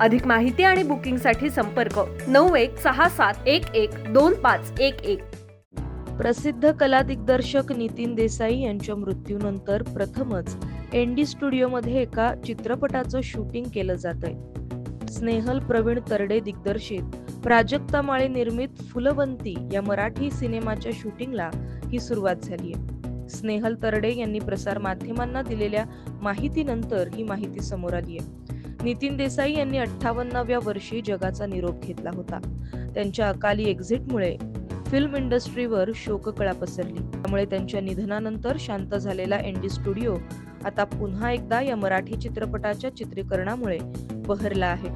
अधिक माहिती आणि बुकिंगसाठी संपर्क नऊ एक सहा सात एक एक दोन पाच एक एक. प्रसिद्ध कला दिग्दर्शक नितीन देसाई यांच्या मृत्यूनंतर प्रथमच एनडी स्टुडिओमध्ये एका चित्रपटाचं शूटिंग केलं जात आहे स्नेहल प्रवीण तरडे दिग्दर्शित प्राजक्ता माळे निर्मित फुलवंती या मराठी सिनेमाच्या शूटिंगला ही सुरुवात झाली आहे. स्नेहल तरडे यांनी प्रसार माध्यमांना दिलेल्या माहितीनंतर ही माहिती समोर आली आहे. नितीन देसाई यांनी अठ्ठावन्नाव्या वर्षी जगाचा निरोप घेतला होता. त्यांच्या अकाली एक्झिटमुळे फिल्म इंडस्ट्रीवर शोककळा पसरली. त्यामुळे त्यांच्या निधनानंतर शांत झालेला एनडी स्टुडिओ आता पुन्हा एकदा या मराठी चित्रपटाच्या चित्रीकरणामुळे बहरला आहे.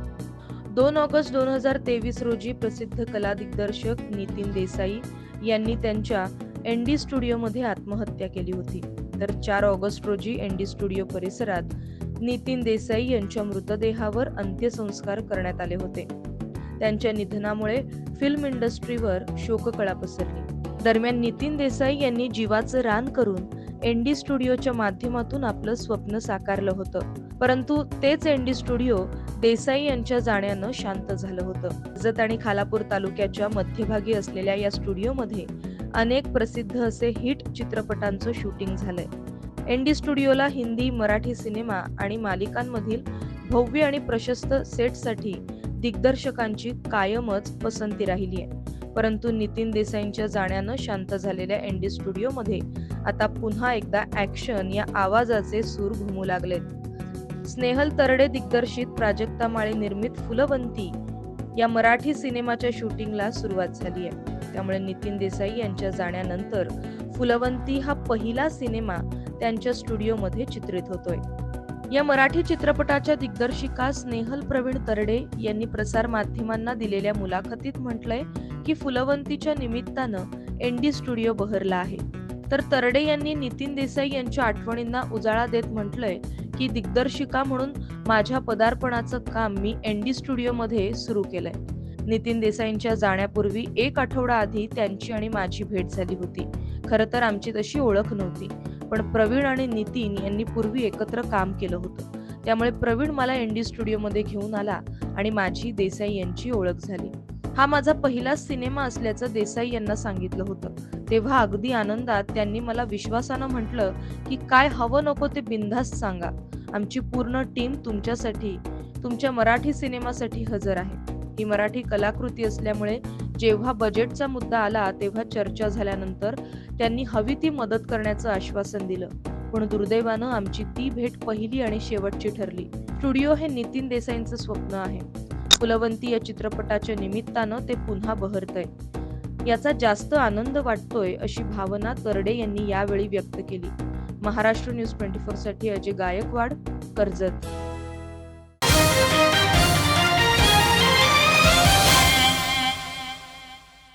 दोन ऑगस्ट दोन हजार तेवीस रोजी प्रसिद्ध कला दिग्दर्शक नितीन देसाई यांनी त्यांच्या एनडी स्टुडिओमध्ये आत्महत्या केली होती. तर चार ऑगस्ट रोजी एनडी स्टुडिओ परिसरात नितीन देसाई यांच्या मृतदेहावर अंत्यसंस्कार करण्यात आले होते. त्यांच्या निधनामुळे फिल्म इंडस्ट्रीवर शोककळा पसरली. दरम्यान नितीन देसाई यांनी जीवाचं रान करून एनडी स्टुडिओच्या माध्यमातून आपलं स्वप्न साकारलं होतं. परंतु तेच एनडी स्टुडिओ देसाई यांच्या जाण्यानं शांत झालं होतं. जत आणि खालापूर तालुक्याच्या मध्यभागी असलेल्या या स्टुडिओमध्ये अनेक प्रसिद्ध असे हिट चित्रपटांचं शूटिंग झालंय. एनडी स्टुडिओला हिंदी मराठी सिनेमा आणि मालिकांमधील भव्य आणि प्रशस्त सेटसाठी दिग्दर्शकांची कायमच पसंती राहिली आहे. परंतु नितीन देसाईंच्या जाण्यानं शांत झालेल्या एनडी स्टुडिओमध्ये आता पुन्हा एकदा ऍक्शन या आवाजाचे सूर घुमू लागलेत. स्नेहल तरडे दिग्दर्शित प्राजक्ता माळे निर्मित फुलवंती या मराठी सिनेमाच्या शूटिंगला सुरुवात झाली आहे. त्यामुळे नितीन देसाई यांच्या जाण्यानंतर फुलवंती हा पहिला सिनेमा त्यांच्या स्टुडिओमध्ये चित्रित होतोय. या मराठी चित्रपटाच्या दिग्दर्शिका स्नेहल प्रवीण तरडे यांनी प्रसार माध्यमांना दिलेल्या मुलाखतीत म्हटलंय की फुलवंतीच्या निमित्तानं एनडी स्टुडिओ बहरला आहे. तर तरडे यांनी नितीन देसाई यांच्या आठवणींना उजाळा देत म्हटलंय की दिग्दर्शिका म्हणून माझ्या पदार्पणाचं काम मी एनडी स्टुडिओमध्ये सुरू केलंय. नितीन देसाईंच्या जाण्यापूर्वी एक आठवडा आधी त्यांची आणि माझी भेट झाली होती. खरं तर आमची तशी ओळख नव्हती. पण प्रवीण आणि नितीन यांनी पूर्वी एकत्र काम केलं होतं. त्यामुळे प्रवीण मला एनडी स्टुडिओमध्ये घेऊन आला आणि माझी देसाई यांची ओळख झाली. हा माझा पहिलाच सिनेमा असल्याचं देसाई यांना सांगितलं होतं. तेव्हा अगदी आनंदात त्यांनी मला विश्वासानं म्हटलं की काय हवं नको ते बिनधास्त सांगा. आमची पूर्ण टीम तुमच्यासाठी तुमच्या मराठी सिनेमासाठी हजर आहे. ही मराठी कलाकृती असल्यामुळे जेव्हा बजेटचा मुद्दा आला तेव्हा चर्चा झाल्यानंतर त्यांनी हवी ती मदत करण्याचं आश्वासन दिलं. पण दुर्दैवानं आमची ती भेट पहिली आणि शेवटची ठरली. स्टुडिओ हे नितीन देसाईंचं स्वप्न आहे. फुलवंती या चित्रपटाच्या निमित्तानं ते पुन्हा बहरतंय. याचा जास्त आनंद वाटतोय अशी भावना तरडे यांनी यावेळी व्यक्त केली. महाराष्ट्र न्यूज ट्वेंटी फोरसाठी अजय गायकवाड कर्जत.